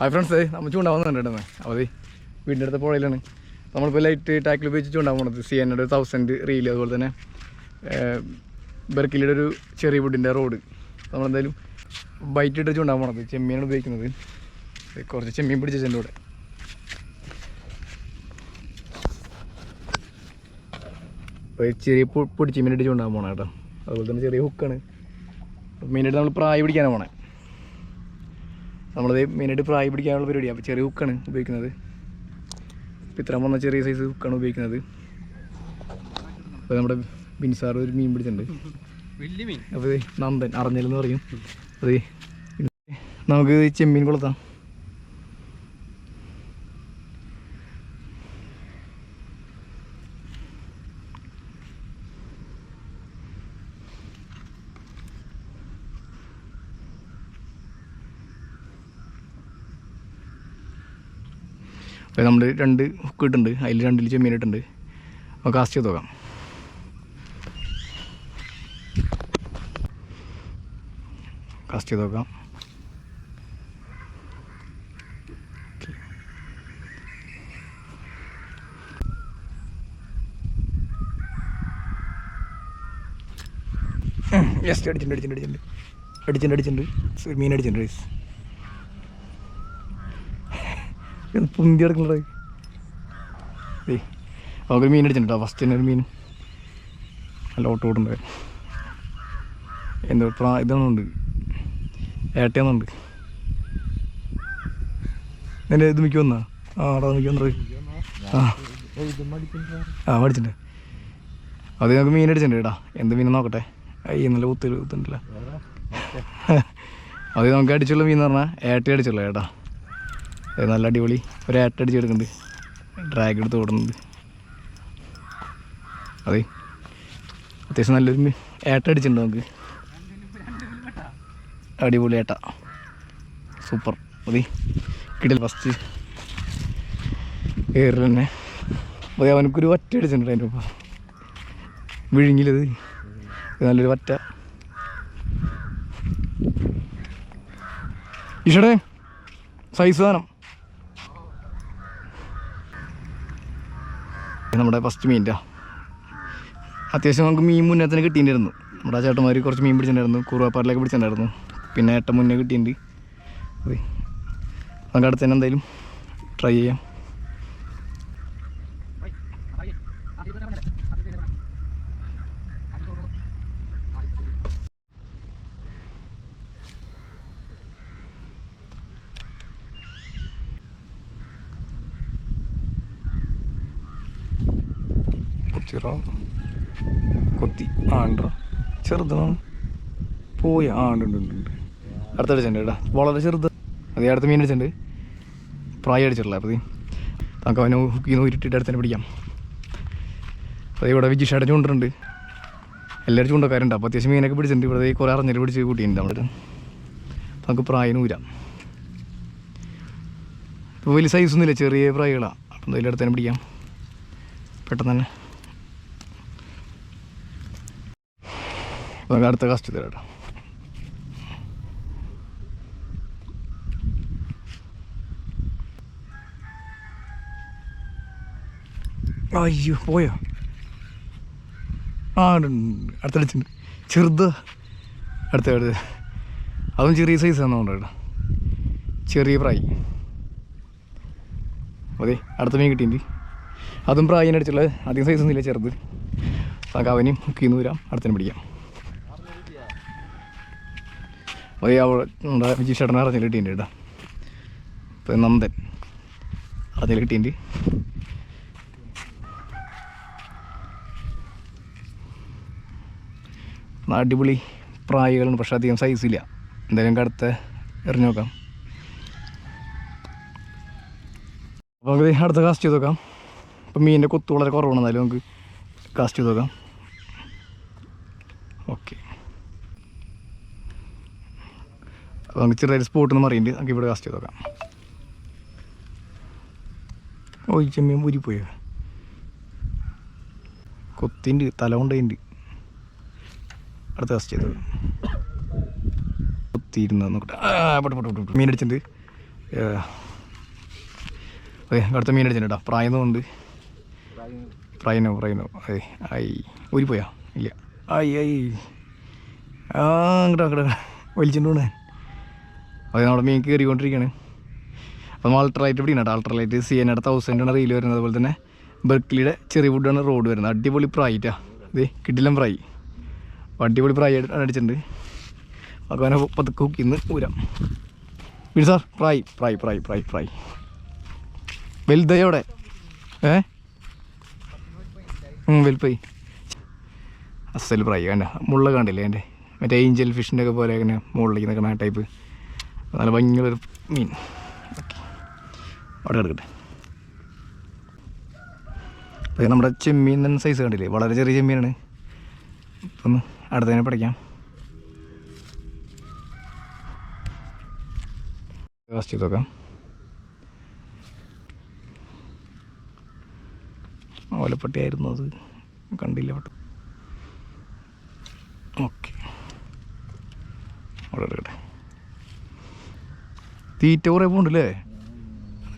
Hi friends നമ്മൾ ചൂണ്ടാവുന്ന കണ്ടിട്ടുണ്ട് അപ്പോൾ വീടിന്റെ അടുത്ത പുഴയിലാണ് നമ്മളിപ്പോൾ ലൈറ്റ് ടാക്കിൽ ഉപയോഗിച്ച് ചൂണ്ടാൻ പോണത്. സി ഒരു തൗസൻഡ് റീൽ അതുപോലെ തന്നെ ബെർക്കിലിയുടെ ഒരു ചെറിയ വുഡിന്റെ റോഡ് നമ്മളെന്തായാലും ബൈറ്റ് ഇട്ട് ചൂണ്ടാൻ പോണത്. ചെമ്മീനാണ് ഉപയോഗിക്കുന്നത്. കുറച്ച് ചെമ്മീൻ പിടിച്ചിട്ടുണ്ട് എന്റെ കൂടെ. ചെറിയ പൊ- പൊടിച്ച് മീനിട്ട് ചൂണ്ടാൻ പോണേ കേട്ടോ. അതുപോലെ തന്നെ ചെറിയ ഹുക്കാണ് മെയിനായിട്ട് നമ്മൾ പ്രായ പിടിക്കാനാണ് പോണേ. നമ്മളത് മെയിനായിട്ട് പ്രായ പിടിക്കാനുള്ള പരിപാടിയാണ് അപ്പോൾ ചെറിയ ഹുക്കാണ് ഉപയോഗിക്കുന്നത്. അപ്പോൾ ഇത്ര വന്ന ചെറിയ സൈസ് ഹുക്കാണ് ഉപയോഗിക്കുന്നത്. അപ്പോൾ നമ്മുടെ ബിൻസാർ ഒരു മീൻ പിടിച്ചിട്ടുണ്ട്. വലിയ മീൻ അപ്പോൾ നന്ദൻ അറിഞ്ഞില്ലെന്ന് പറയും. അത് നമുക്ക് ചെമ്മീൻ കൊളുത്താം. അപ്പോൾ നമ്മൾ രണ്ട് ഹുക്ക് ഇട്ടുണ്ട് അതിൽ രണ്ടിൽ ചെമ്മീൻ ഇട്ടുണ്ട് അപ്പോൾ കാസ്റ്റ് ചെയ്ത് നോക്കാം. കാസ്റ്റ് ചെയ്ത് നോക്കാം. യെസ് അടിച്ചിട്ടുണ്ട് അടിച്ചിട്ടുണ്ട് അടിച്ചിട്ടുണ്ട്. അടിച്ചിട്ടുണ്ട് അടിച്ചിട്ടുണ്ട്. മീൻ അടിച്ചിട്ടുണ്ട് ഗൈസ് ഇത് പൊന്തി കിടക്കുന്നത്. നമുക്കൊരു മീൻ അടിച്ചിട്ടുണ്ട് ഫസ്റ്റ് തന്നെ ഒരു മീൻ. നല്ല ഓട്ടോ ഓടുണ്ട് എന്താ പ്രാ ഇതാണുണ്ട്. ഏട്ടയാന്നുണ്ട് എന്റെ ഇത് മിക്ക വന്നാ ആ അവിടെ മിക്ക വന്നത്. ആ. ആ അത് ഞങ്ങൾക്ക് മീൻ അടിച്ചിട്ടുണ്ട് കേട്ടാ. എന്ത് മീൻ നോക്കട്ടെ. ഈ നല്ല കുത്തി കുത്തുണ്ടല്ലോ അത് നമുക്ക് അടിച്ചുള്ള മീൻ എന്ന് പറഞ്ഞാൽ ഏട്ട അടിച്ചുള്ള നല്ല അടിപൊളി. ഒരു ഏട്ട അടിച്ചെടുക്കുന്നുണ്ട് ഡ്രാഗ് എടുത്ത് ഓടുന്നുണ്ട്. അതെ. അത്യാവശ്യം നല്ലൊരു ഏട്ടടിച്ചിട്ടുണ്ട് നമുക്ക്. അടിപൊളി ഏട്ട സൂപ്പർ മതി കിടൽ ഫസ്റ്റ് കയറി തന്നെ. മതി അവനക്കൊരു ഒറ്റ അടിച്ചിട്ടുണ്ട് അതിന്റെ ഒപ്പം വിഴുങ്ങിലത് നല്ലൊരു വറ്റ. ഇഷടേ സൈസ് സാധനം നമ്മുടെ ഫസ്റ്റ് മീന്റെ അത്യാവശ്യം നമുക്ക് മീൻ മുന്നേ തന്നെ കിട്ടിയിട്ടുണ്ടായിരുന്നു. നമ്മുടെ ആ ചേട്ടന്മാർ കുറച്ച് മീൻ പിടിച്ചിട്ടുണ്ടായിരുന്നു. കുറുവാപ്പാറിലൊക്കെ പിടിച്ചിട്ടുണ്ടായിരുന്നു. പിന്നെ ഏട്ടൻ മുന്നേ കിട്ടിയിട്ടുണ്ട്. അതെ നമുക്ക് അടുത്ത് തന്നെ എന്തായാലും ട്രൈ ചെയ്യാം. കുത്തിറ കൊത്തി ആണ്ട? ചെറുതാണ് പോയ ആ ഉണ്ട് ഉണ്ട് ഉണ്ട് ഉണ്ട് അടുത്ത അടിച്ചിട്ടുണ്ട് കേട്ടോ. വളരെ ചെറുത്. അതേ അടുത്ത മീൻ അടിച്ചിട്ടുണ്ട് പ്രായം അടിച്ചിട്ടില്ല അപ്പോൾ നമുക്ക് അവനെ ഹുക്ക് ചെയ്യുന്ന ഉരുട്ടിട്ട് അടുത്തന്നെ പിടിക്കാം. അതേ ഇവിടെ വിജിഷ് അടഞ്ഞു കൊണ്ടിട്ടുണ്ട് എല്ലാവരും ചൂണ്ടക്കാരുണ്ട്. അപ്പോൾ അത്യാവശ്യം മീനൊക്കെ പിടിച്ചിട്ടുണ്ട്. ഇവിടെ കുറേ അറിഞ്ഞിട്ട് പിടിച്ച് കൂട്ടിയിട്ടുണ്ട് അവിടെ. നമുക്ക് പ്രായം ഊരാം. ഇപ്പോൾ വലിയ സൈസൊന്നുമില്ല ചെറിയ പ്രായകളാണ് അപ്പം എന്തായാലും അടുത്ത് തന്നെ പിടിക്കാം. പെട്ടെന്ന് തന്നെ. നമുക്ക് അടുത്ത കാസ്റ്റ് തരാം അയ്യോ പോയോ? ആ. അടുത്തടിച്ചിട്ടുണ്ട്. ചെറുത്. അടുത്ത അടുത്ത്. അതും ചെറിയ സൈസ് ആണെന്നുണ്ട് കേട്ടോ. ചെറിയ പ്രായി. അതെ അടുത്ത മീൻ കിട്ടിയിട്ടുണ്ട്. അതും പ്രായിന് അടിച്ചുള്ളത് അധികം സൈസ് ഒന്നുമില്ല ചെറുത്. ആ അവനെയും ഹുക്കിന്ന് വരാം. അടുത്തനും പിടിക്കാം. അതെ അവിടെ നമ്മുടെ വിജി ചേട്ടനെ അറിഞ്ഞിൽ കിട്ടിയിട്ടുണ്ട് കേട്ടോ ഇപ്പം നന്ദൻ അറിഞ്ഞിൽ കിട്ടിയിട്ടുണ്ട് അടിപൊളി പ്രായകളാണ് പക്ഷെ അധികം സൈസ് ഇല്ല. എന്തായാലും നമുക്ക് അടുത്ത എറിഞ്ഞു നോക്കാം. അപ്പോൾ നമുക്ക് അടുത്ത കാസ്റ്റ് ചെയ്ത് നോക്കാം. ഇപ്പം മീനിന്റെ കൊത്ത് വളരെ കുറവാണ് എന്നാലും നമുക്ക് കാസ്റ്റ് ചെയ്ത് നോക്കാം. ഓക്കെ അപ്പോൾ നമുക്ക് ചെറിയൊരു സ്പോട്ട് എന്ന് മറിയുന്നുണ്ട് നമുക്ക് ഇവിടെ കാസ്റ്റ് ചെയ്ത് നോക്കാം. ഓ ചെമ്മീൻ ഊരിപ്പോയോ? കൊത്തിന്റെ തല കൊണ്ടുണ്ട് അടുത്ത കാസ്റ്റ് ചെയ്തത് കൊത്തിയിരുന്ന് നോക്കട്ടെ. ആ, പോട്ടെ. മീൻ അടിച്ചിട്ടുണ്ട് അതെ അടുത്ത മീൻ അടിച്ചിട്ടുണ്ട് കേട്ടോ. പ്രായന്നുണ്ട് പ്രായനോ പ്രായനോ അതെ ആയി ഊരിപ്പോയാ? ഇല്ല. ആയി ആയി ആ അങ്ങോട്ടോ അങ്ങോട്ടോ വലിച്ചിട്ട് പോണേ അത് നമ്മുടെ മീൻ കയറിക്കൊണ്ടിരിക്കുകയാണ് അപ്പോൾ നമ്മൾ അൾട്രലൈറ്റ് പിടിക്കണം അൾട്രലൈറ്റ് സി അടുത്ത തൗസൻഡാണ് റീൽ വരുന്നത്. അതുപോലെ തന്നെ ബെർക്ക്ലിയുടെ ചെറിയ വുഡാണ് റോഡ് വരുന്നത്. അടിപൊളി പ്രായിട്ടാണ് ഇത് കിട്ടില്ലം ഫ്രൈ അടിപൊളി ഫ്രൈ അടിച്ചിട്ടുണ്ട്. അപ്പോൾ അങ്ങനെ പതുക്കെ കുക്കിന്ന് ഊരാം. പിന്നെ sir fry fry fry fry fry വലുതയോടെ. ഏ? വലുപ്പായി അസൽ ഫ്രൈ കണ്ട. മുള്ള കണ്ടില്ലേ എന്റെ? മറ്റേ ഏഞ്ചൽ ഫിഷിന്റെ ഒക്കെ പോലെ ഇങ്ങനെ മുകളിലേക്ക് നിൽക്കുന്ന ടൈപ്പ് നല്ല ഭയങ്കര മീൻ. അവിടെ കിടക്കട്ടെ. അപ്പോൾ നമ്മുടെ ചെമ്മീൻ തന്നെ സൈസ് കണ്ടില്ലേ? വളരെ ചെറിയ ചെമ്മീനാണ്. അപ്പം ഒന്ന് അടുത്തതിനെ പഠിക്കാം. കാസ്റ്റ് ചെയ്ത് നോക്കാം. അത്. കണ്ടില്ല ഓക്കെ. അവിടെ എടുക്കട്ടെ തീറ്റ കുറേ പോകണ്ടല്ലേ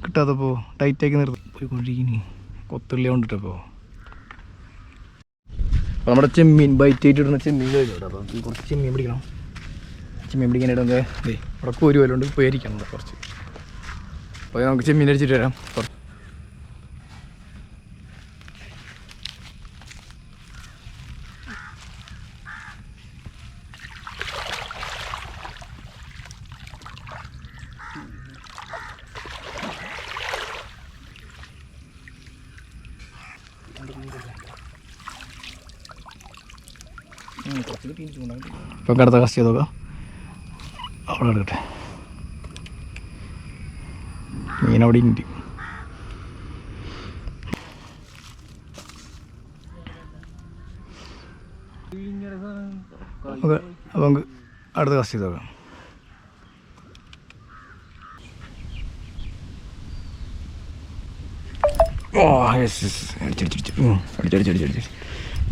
കിട്ടാത്തപ്പോ ടൈറ്റാക്കി നിർത്തി. പോയിക്കൊണ്ടിരിക്കുന്നു കൊത്തുള്ളി കൊണ്ടിട്ടപ്പോൾ അപ്പോൾ നമ്മുടെ ചെമ്മീൻ ബൈറ്റ് ആയിട്ട് ഇടുന്ന ചെമ്മീൻ കഴിഞ്ഞു അപ്പോൾ നമുക്ക് കുറച്ച് ചെമ്മീൻ പിടിക്കണം. ചെമ്മീൻ പിടിക്കാനായിട്ട് നമുക്ക് ഇവിടെ കോരി വല്ലോണ്ട് പേരിക്കണം കുറച്ച്. അപ്പോൾ നമുക്ക് ചെമ്മീൻ അടിച്ചിട്ട് വരാം. കുറച്ച് ഇപ്പം കിടത്ത കസ്റ്റ് ചെയ്ത് നോക്കാം. അവിടെ എടുക്കട്ടെ മീൻ അവിടെ ഉണ്ട്. അപ്പം നമുക്ക് അടുത്ത കസ്റ്റ് ചെയ്ത് നോക്കാം. ഓ യെസ് യെസ് അടിച്ചടിച്ചടിച്ച്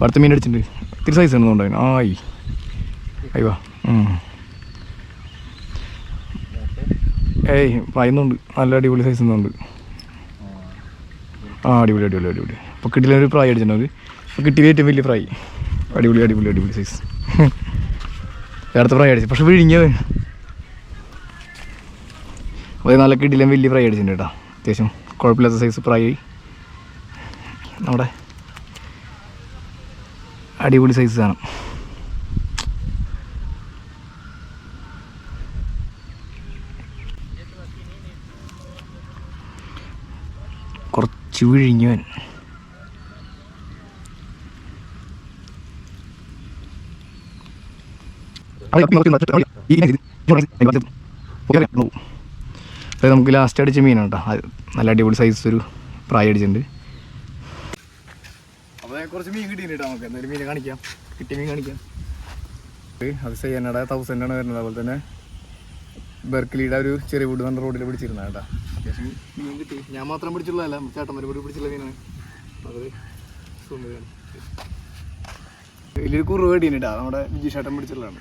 അടുത്ത മീൻ അടിച്ചിട്ടുണ്ട്. ഇത്തിരി സൈസ് ഉണ്ടെന്നുണ്ടായിരുന്നു ആയി. അയ്യോ ഏയ് പറയുന്നുണ്ട് നല്ല അടിപൊളി സൈസ് ഒന്നുണ്ട് ആ അടിപൊളി അടിപൊളി അടിപൊളി. അപ്പോൾ കിട്ടിയില്ല ഒരു ഫ്രൈ അടിച്ചിട്ടുണ്ട് അപ്പോൾ കിട്ടിയത് ഏറ്റവും വലിയ ഫ്രൈ അടിപൊളി അടിപൊളി അടിപൊളി സൈസ് അടുത്ത ഫ്രൈ അടിച്ചു. പക്ഷെ വിഴിഞ്ഞത് അപ്പോൾ നല്ല കിട്ടിയില്ല വലിയ ഫ്രൈ അടിച്ചിട്ടുണ്ട് കേട്ടോ. അത്യാവശ്യം കുഴപ്പമില്ലാത്ത സൈസ് ഫ്രൈ നമ്മുടെ അടിപൊളി സൈസ് സാധനം കുറച്ച് വിഴിഞ്ഞവൻ. നമുക്ക് ലാസ്റ്റ് അടിച്ച മീനാണ് കേട്ടോ. നല്ല അടിപൊളി സൈസ് ഒരു പ്രായം അടിച്ചിട്ടുണ്ട്. കുറച്ച് മീൻ കിട്ടിയിട്ടുണ്ട് നമുക്ക്. എന്തായാലും മീൻ കാണിക്കാം. കിട്ടിയ മീൻ കാണിക്കാം. അത് ചെയ്യാനട തൗസൻഡ് ആണ് വരുന്നത്. അതുപോലെ തന്നെ ബെർക്കിലിയുടെ ഒരു ചെറിയ വീട് നമ്മുടെ റോഡിൽ പിടിച്ചിരുന്ന കേട്ടോ. അത്യാവശ്യം മീൻ കിട്ടി. ഞാൻ മാത്രം പിടിച്ചുള്ളതല്ല ചേട്ടന്മാർ കൂടി പിടിച്ചുള്ള മീനാണ്. അത് വലിയൊരു കുറവ് കിട്ടിയിട്ടാ നമ്മുടെ വിജി ചേട്ടൻ പിടിച്ചുള്ളതാണ്